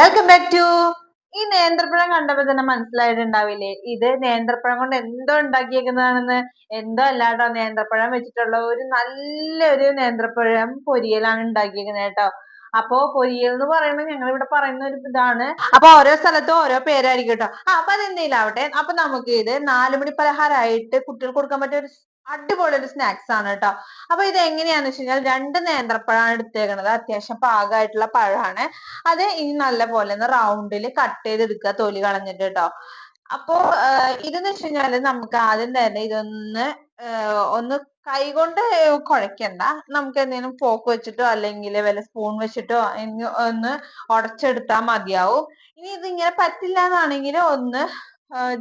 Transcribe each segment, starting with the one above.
Welcome back to ഈ നേന്ത്രപ്പഴം കണ്ടപ്പോ തന്നെ മനസ്സിലായിട്ടുണ്ടാവില്ലേ? ഇത് നേന്ത്രപ്പഴം കൊണ്ട് എന്തോ ഉണ്ടാക്കിയേക്കുന്നതാണെന്ന്. എന്തോ അല്ലാട്ടോ നേന്ത്രപ്പഴം വെച്ചിട്ടുള്ള ഒരു നല്ലൊരു നേന്ത്രപ്പഴം പൊരിയലാണ് ഉണ്ടാക്കിയേക്കുന്നത് കേട്ടോ. അപ്പോ പൊരിയൽ എന്ന് പറയുമ്പോൾ ഞങ്ങൾ ഇവിടെ പറയുന്ന ഒരു ഇതാണ്. അപ്പൊ ഓരോ സ്ഥലത്തും ഓരോ പേരായിരിക്കും കേട്ടോ. അപ്പൊ അതെന്തേലാവട്ടെ അപ്പൊ നമുക്ക് ഇത് നാലുമണി പലഹാരമായിട്ട് കുട്ടികൾക്ക് കൊടുക്കാൻ പറ്റിയ ഒരു അടിപൊളി ഒരു സ്നാക്സ് ആണ് കേട്ടോ. അപ്പൊ ഇത് എങ്ങനെയാന്ന് വെച്ച് കഴിഞ്ഞാൽ രണ്ട് നേന്ത്രപ്പഴമാണ് എടുത്തേക്കണത്. അത്യാവശ്യം പാകമായിട്ടുള്ള പഴമാണ്. അത് ഇനി നല്ല പോലെ ഒന്ന് റൗണ്ടിൽ കട്ട് ചെയ്തെടുക്കുക തൊലി കളഞ്ഞിട്ട് കേട്ടോ. അപ്പോ ഇതെന്ന് വെച്ച് കഴിഞ്ഞാൽ നമുക്ക് ആദ്യം തന്നെ ഇതൊന്ന് ഒന്ന് കൈകൊണ്ട് കുഴക്കണ്ട നമുക്ക് എന്തെങ്കിലും പോക്ക് വെച്ചിട്ടോ അല്ലെങ്കിൽ വല്ല സ്പൂൺ വെച്ചിട്ടോ ഒന്ന് ഉടച്ചെടുത്താൽ മതിയാവും. ഇനി ഇതിങ്ങനെ പറ്റില്ല എന്നാണെങ്കിൽ ഒന്ന്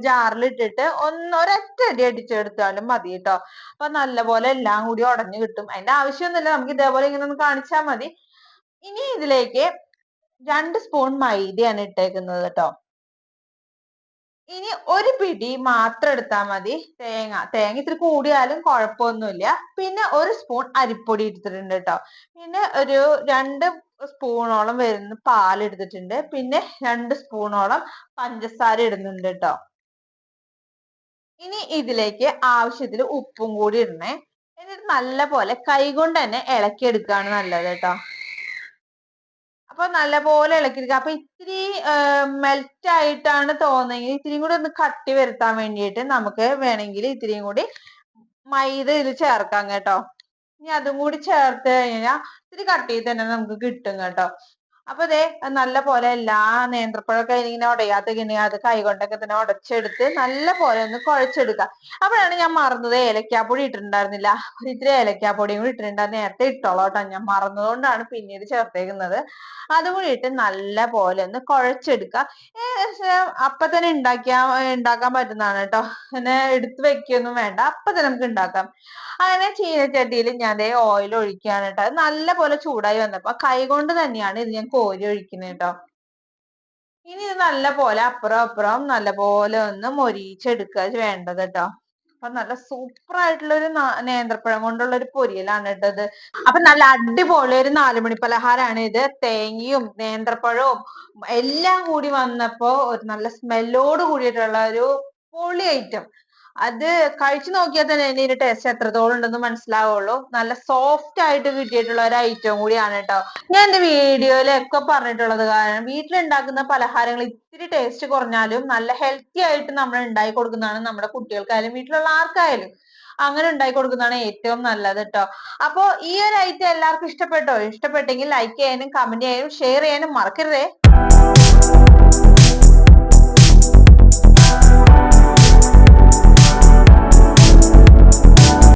ജാറിൽ ഇട്ടിട്ട് ഒന്ന് ഒരൊറ്റ അടി അടിച്ചെടുത്താലും മതി കേട്ടോ അപ്പൊ നല്ലപോലെ എല്ലാം കൂടി ഉടഞ്ഞു കിട്ടും. അതിന്റെ ആവശ്യമൊന്നുമില്ല നമുക്ക് ഇതേപോലെ ഇങ്ങനെ ഒന്ന് കാണിച്ചാൽ മതി. ഇനി ഇതിലേക്ക് രണ്ട് സ്പൂൺ മൈദയാണ് ഇട്ടേക്കുന്നത് കേട്ടോ ഇനി ഒരു പിടി മാത്രം എടുത്താൽ മതി. തേങ്ങ തേങ്ങ ഇത്തിരി കൂടിയാലും കുഴപ്പമൊന്നുമില്ല. പിന്നെ ഒരു സ്പൂൺ അരിപ്പൊടി ഇട്ടിട്ടുണ്ട് കേട്ടോ പിന്നെ ഒരു രണ്ട് സ്പൂണോളം വരുന്ന പാൽ എടുത്തിട്ടുണ്ട്. പിന്നെ രണ്ട് സ്പൂണോളം പഞ്ചസാര ഇടുന്നുണ്ട് കേട്ടോ. ഇനി ഇതിലേക്ക് ആവശ്യത്തിന് ഉപ്പും കൂടി ഇടണേ. എന്നിട്ട് നല്ല പോലെ കൈകൊണ്ട് തന്നെ ഇളക്കി എടുക്കുകയാണ് നല്ലത് കേട്ടോ. അപ്പൊ നല്ല നല്ലപോലെ ഇളക്കിയെടുക്കുക. അപ്പൊ ഇത്തിരി മെൽറ്റ് ആയിട്ടാണ് തോന്നുന്നെങ്കിൽ ഇത്തിരിയും കൂടി ഒന്ന് കട്ടി വരുത്താൻ വേണ്ടിയിട്ട് നമുക്ക് വേണമെങ്കിൽ ഇത്തിരിയും കൂടി മൈദ ഇതിൽ ചേർക്കാം കേട്ടോ. ഇനി അതും കൂടി ചേർത്ത് കഴിഞ്ഞാൽ ഇത്തിരി കട്ടിയിൽ തന്നെ നമുക്ക് കിട്ടും കേട്ടോ. അപ്പൊ ദേ നല്ല പോലെ എല്ലാ നേന്ത്രപ്പഴമൊക്കെ ഇങ്ങനെ ഉടയാത്ത അത് കൈകൊണ്ടൊക്കെ തന്നെ ഉടച്ചെടുത്ത് നല്ല പോലെ ഒന്ന് കുഴച്ചെടുക്കുക അപ്പോഴാണ് ഞാൻ മറന്നത്. ഏലക്കാപ്പൊടി ഇട്ടിട്ടുണ്ടായിരുന്നില്ല. ഇത്തിരി ഏലക്കാപ്പൊടിയും കൂടി ഇട്ടിട്ടുണ്ട്. അത് നേരത്തെ ഇട്ടോളാം കേട്ടോ. ഞാൻ മറന്നതുകൊണ്ടാണ് പിന്നീട് ചേർത്തേക്കുന്നത്. അതുകൂടി ഇട്ട് നല്ല പോലെ ഒന്ന് കുഴച്ചെടുക്കുക അപ്പൊ തന്നെ ഉണ്ടാക്കിയാ ഉണ്ടാക്കാൻ പറ്റുന്നതാണ് കേട്ടോ. പിന്നെ എടുത്ത് വെക്കൊന്നും വേണ്ട. അപ്പൊ തന്നെ നമുക്ക് ഉണ്ടാക്കാം. അങ്ങനെ ചീനച്ചട്ടിയിൽ ഞാൻ ഓയിൽ ഒഴിക്കുകയാണ് കേട്ടോ. അത് നല്ല പോലെ ചൂടായി വന്നപ്പോ കൈ കൊണ്ട് തന്നെയാണ് ഇത് ഞാൻ കോരി ഒഴിക്കുന്നത് കേട്ടോ ഇനി ഇത് നല്ല പോലെ അപ്പുറം അപ്പുറം നല്ല പോലെ ഒന്ന് മൊരിച്ചെടുക്കുക വേണ്ടത് കേട്ടോ അപ്പൊ നല്ല സൂപ്പർ ആയിട്ടുള്ള ഒരു നേന്ത്രപ്പഴം കൊണ്ടുള്ള ഒരു പൊരിയലാണ് കേട്ടത് അപ്പൊ നല്ല അടിപൊളി ഒരു നാലുമണി പലഹാരമാണ് ഇത്. തേങ്ങയും നേന്ത്രപ്പഴവും എല്ലാം കൂടി വന്നപ്പോ ഒരു നല്ല സ്മെല്ലോട് കൂടിയിട്ടുള്ള ഒരു പൊളി ഐറ്റം അത് കഴിച്ചു നോക്കിയാൽ തന്നെ ഇതിന്റെ ടേസ്റ്റ് എത്രത്തോളം ഉണ്ടെന്ന് മനസ്സിലാവുള്ളൂ. നല്ല സോഫ്റ്റ് ആയിട്ട് കിട്ടിയിട്ടുള്ള ഒരു ഐറ്റം കൂടിയാണ് കേട്ടോ ഞാൻ എന്റെ വീഡിയോയിലൊക്കെ പറഞ്ഞിട്ടുള്ളത് കാരണം വീട്ടിലുണ്ടാക്കുന്ന പലഹാരങ്ങൾ ഇത്തിരി ടേസ്റ്റ് കുറഞ്ഞാലും നല്ല ഹെൽത്തി ആയിട്ട് നമ്മൾ ഉണ്ടാക്കി കൊടുക്കുന്നതാണ് നമ്മുടെ കുട്ടികൾക്കായാലും വീട്ടിലുള്ള ആർക്കായാലും അങ്ങനെ ഉണ്ടാക്കി കൊടുക്കുന്നതാണ് ഏറ്റവും നല്ലത് കേട്ടോ അപ്പോ ഈ ഒരു ഐറ്റം എല്ലാവർക്കും ഇഷ്ടപ്പെട്ടോ? ഇഷ്ടപ്പെട്ടെങ്കിൽ ലൈക്ക് ചെയ്യാനും കമന്റ് ചെയ്യാനും ഷെയർ ചെയ്യാനും മറക്കരുതേ.